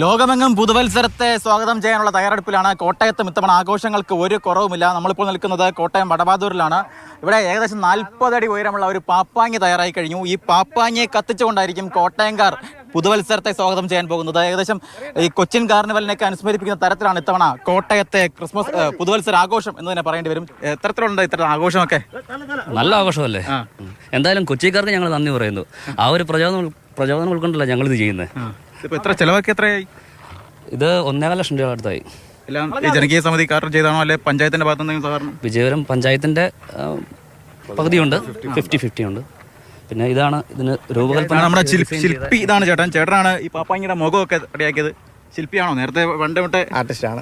ലോകമെങ്ങും പുതുവത്സരത്തെ സ്വാഗതം ചെയ്യാനുള്ള തയ്യാറെടുപ്പിലാണ്. കോട്ടയത്തും ഇത്തവണ ആഘോഷങ്ങൾക്ക് ഒരു കുറവുമില്ല. നമ്മളിപ്പോൾ നിൽക്കുന്നത് കോട്ടയം വടബാദൂരിലാണ് ഇവിടെ ഏകദേശം നാൽപ്പത് അടി ഉയരമുള്ള ഒരു പാപ്പാങ്ങി തയ്യാറായി കഴിഞ്ഞു. ഈ പാപ്പാങ്ങിയെ കത്തിച്ചുകൊണ്ടായിരിക്കും കോട്ടയംകാർ പുതുവത്സരത്തെ സ്വാഗതം ചെയ്യാൻ പോകുന്നത്. ഏകദേശം ഈ കൊച്ചിൻ കാർണിവലിനൊക്കെ അനുസ്മരിപ്പിക്കുന്ന തരത്തിലാണ് ഇത്തവണ കോട്ടയത്തെ ക്രിസ്മസ് പുതുവത്സര ആഘോഷം എന്ന് തന്നെ പറയേണ്ടി വരും. എത്രത്തിലുണ്ട് ഇത്തരം ആഘോഷമൊക്കെ? നല്ല ആഘോഷമല്ലേ. എന്തായാലും കൊച്ചിക്കാർക്ക് ഞങ്ങൾ നന്ദി പറയുന്നു. ആ ഒരു പ്രചോദനം പ്രചോദനം ഉൾക്കൊണ്ടല്ല ഞങ്ങളിത് ഇത് ചെയ്യുന്നത് ഇപ്പൊ എത്ര ചിലവൊക്കെ എത്രയായി? ഇത് ഒന്നേകാല ലക്ഷം രൂപ അടുത്തായി. എല്ലാം ഈ ജനകീയ സമിതി കാർഡ് ചെയ്താണോ? അല്ലെ പഞ്ചായത്തിന്റെ ഭാഗത്ത് എന്തെങ്കിലും വിജയപുരം പഞ്ചായത്തിന്റെ ആ, പകുതിയുണ്ട്. ഫിഫ്റ്റി ഫിഫ്റ്റി ഉണ്ട്. പിന്നെ ഇതാണ് ഇതിന് രൂപകൽപ്പന. നമ്മുടെ ശിൽ- ശില്പി ഇതാണ് ചേട്ടൻ. ചേട്ടനാണ് ഈ പാപ്പാങ്ങിയുടെ മുഖമൊക്കെ റെഡിയാക്കിയത്. ശില്പിയാണോ? നേരത്തെ പണ്ട് തൊട്ടേ ആർട്ടിസ്റ്റാണ്.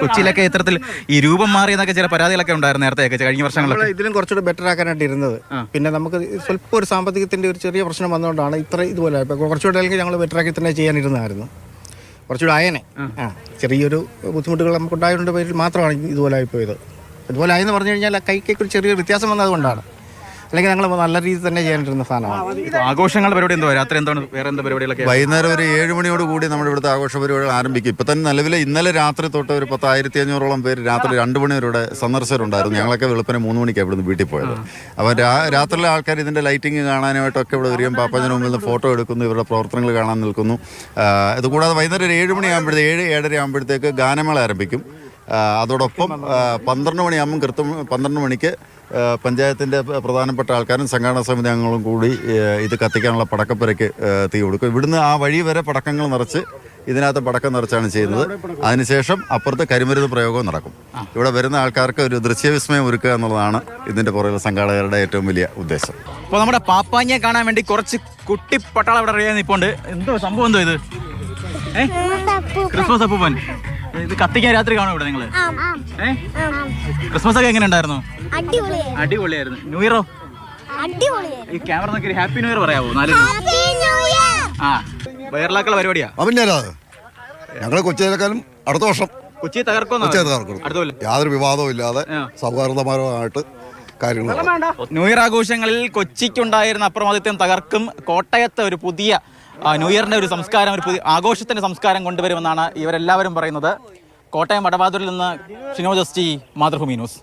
കൊച്ചിയിലൊക്കെ ഇത്തരത്തിൽ ഈ രൂപം മാറിയെന്നൊക്കെ ചില പരാതികളൊക്കെ ഉണ്ടായിരുന്നു നേരത്തെയൊക്കെ കഴിഞ്ഞ വർഷങ്ങളിലൊക്കെ. ഇതിലും കുറച്ചുകൂടെ ബെറ്റർ ആക്കാനായിട്ട് ഇരുന്നത്. പിന്നെ നമുക്ക് സ്വല്പം ഒരു സാമ്പത്തികത്തിന്റെ ഒരു ചെറിയ പ്രശ്നം വന്നുകൊണ്ടാണ് ഇത്ര ഇതുപോലെ കുറച്ചുകൂടെ അല്ലെങ്കിൽ ഞങ്ങൾ ബെറ്റർ ആക്കി തന്നെ ചെയ്യാനിരുന്നായിരുന്നു കുറച്ചുകൂടെ ആയനെ. ആ. ചെറിയൊരു ബുദ്ധിമുട്ടുകൾ നമുക്ക് ഉണ്ടായതുകൊണ്ട് പേരിൽ മാത്രമാണ് ഇതുപോലെ ആയിപ്പോയത്. ഇതുപോലെ ആയെന്ന് പറഞ്ഞു കഴിഞ്ഞാൽ ആ കൈക്കൊക്കെ ഒരു ചെറിയ വ്യത്യാസം വന്നതുകൊണ്ടാണ്. അല്ലെങ്കിൽ ഞങ്ങൾ നല്ല രീതിയിൽ തന്നെ ചെയ്യാനിരുന്ന സാധനമാണ്. ആഘോഷങ്ങൾ പരിപാടി എന്തോ രാത്രി എന്താണ് വേറെ എന്താ പരിപാടികളൊക്കെ? വൈകുന്നേരം ഒരു ഏഴ് മണിയോട് കൂടി നമ്മുടെ ഇവിടുത്തെ ആഘോഷ പരിപാടികൾ ആരംഭിക്കും. ഇപ്പൊ തന്നെ നിലവിൽ ഇന്നലെ രാത്രി തൊട്ട് ഒരു പത്തായിരത്തി അഞ്ഞൂറോളം പേര് രാത്രി രണ്ട് മണി വരെ സന്ദർശകരുണ്ടായിരുന്നു ഞങ്ങളൊക്കെ വെളുപ്പിനെ മൂന്ന് മണിക്ക് ഇവിടുന്ന് വീട്ടിൽ പോയത്. അപ്പോൾ രാ രാത്രിയിലെ ആൾക്കാർ ഇതിന്റെ ലൈറ്റിംഗ് കാണാനായിട്ടൊക്കെ ഇവിടെ വരികയും പാപ്പച്ചന് മുമ്പിൽ നിന്ന് ഫോട്ടോ എടുക്കുന്നു ഇവരുടെ പ്രവർത്തനങ്ങൾ കാണാൻ നിൽക്കുന്നു. ഇതുകൂടാതെ വൈകുന്നേരം ഒരു ഏഴ് മണി ആകുമ്പോഴത്തേക്ക് ഏഴ് ഏഴര ആകുമ്പോഴത്തേക്ക് ഗാനമേള ആരംഭിക്കും. അതോടൊപ്പം പന്ത്രണ്ട് മണിയാകുമ്പം കൃത്യം പന്ത്രണ്ട് മണിക്ക് പഞ്ചായത്തിന്റെ പ്രധാനപ്പെട്ട ആൾക്കാരും സംഘടനാ സമിതി അംഗങ്ങളും കൂടി ഇത് കത്തിക്കാനുള്ള പടക്കപ്പുരയ്ക്ക് തീ കൊടുക്കും. ഇവിടുന്ന് ആ വഴി വരെ പടക്കങ്ങൾ നിറച്ച് ഇതിനകത്ത് പടക്കം നിറച്ചാണ് ചെയ്യുന്നത്. അതിനുശേഷം അപ്പുറത്ത് കരിമരുന്ന് പ്രയോഗവും നടക്കും. ഇവിടെ വരുന്ന ആൾക്കാർക്ക് ഒരു ദൃശ്യവിസ്മയം ഒരുക്കുക എന്നുള്ളതാണ് ഇതിന്റെ പുറകിലെ സംഘാടകരുടെ ഏറ്റവും വലിയ ഉദ്ദേശം. അപ്പോൾ നമ്മുടെ പാപ്പാഞ്ഞെ കാണാൻ വേണ്ടി കുറച്ച് കുട്ടി പട്ടാളം ഇവിടെ റെഡിയായി നിൽപ്പുണ്ട് എന്തോ സംഭവം എന്തോ ഇത്? ക്രിസ്മസ് അപ്പൂപ്പൻ. ഇത് കത്തിക്കാൻ രാത്രി കാണും ഇവിടെ നിങ്ങൾ? ഏ? ക്രിസ്മസ് ഒക്കെ എങ്ങനെ ഉണ്ടായിരുന്നു? അടിപൊളിയായി അടിപൊളിയായിരുന്നു. ന്യൂ ഇയറോ ഈ ക്യാമറ നോക്കി ഹാപ്പി ന്യൂ ഇയർ പറയാവോ? നാല് ഹാപ്പി ന്യൂ ഇയർ ആ. വയറിലാക്കള പരിപാടിയാ? അവനല്ലാതെ ഞങ്ങൾ കൊച്ചിയിലേക്കാളും അടുത്ത വർഷം കൊച്ചി തകർക്കോ കൊച്ചി തകർക്കും. അടുത്ത കൊല്ലം. യാതൊരു വിവാദവും ഇല്ലാതെ സൗഹാർദ്ദമായിട്ട് സൗഹാർദ്ദപരമായിട്ട് കാര്യങ്ങൾ നടക്കും. ന്യൂ ഇയർ ആഘോഷങ്ങളിൽ കൊച്ചിക്കുണ്ടായിരുന്ന അപ്രമാദിത്യം തകർക്കും. കോട്ടയത്തെ ഒരു പുതിയ ന്യൂ ഇയറിന്റെ ഒരു സംസ്കാരം ഒരു പുതിയ ആഘോഷത്തിന്റെ സംസ്കാരം കൊണ്ടുവരുമെന്നാണ് ഇവരെല്ലാവരും പറയുന്നത്. കോട്ടയം വടവാതൂരിൽ നിന്ന് ഷിനോ ജസ്റ്റി മാതൃഭൂമി ന്യൂസ്.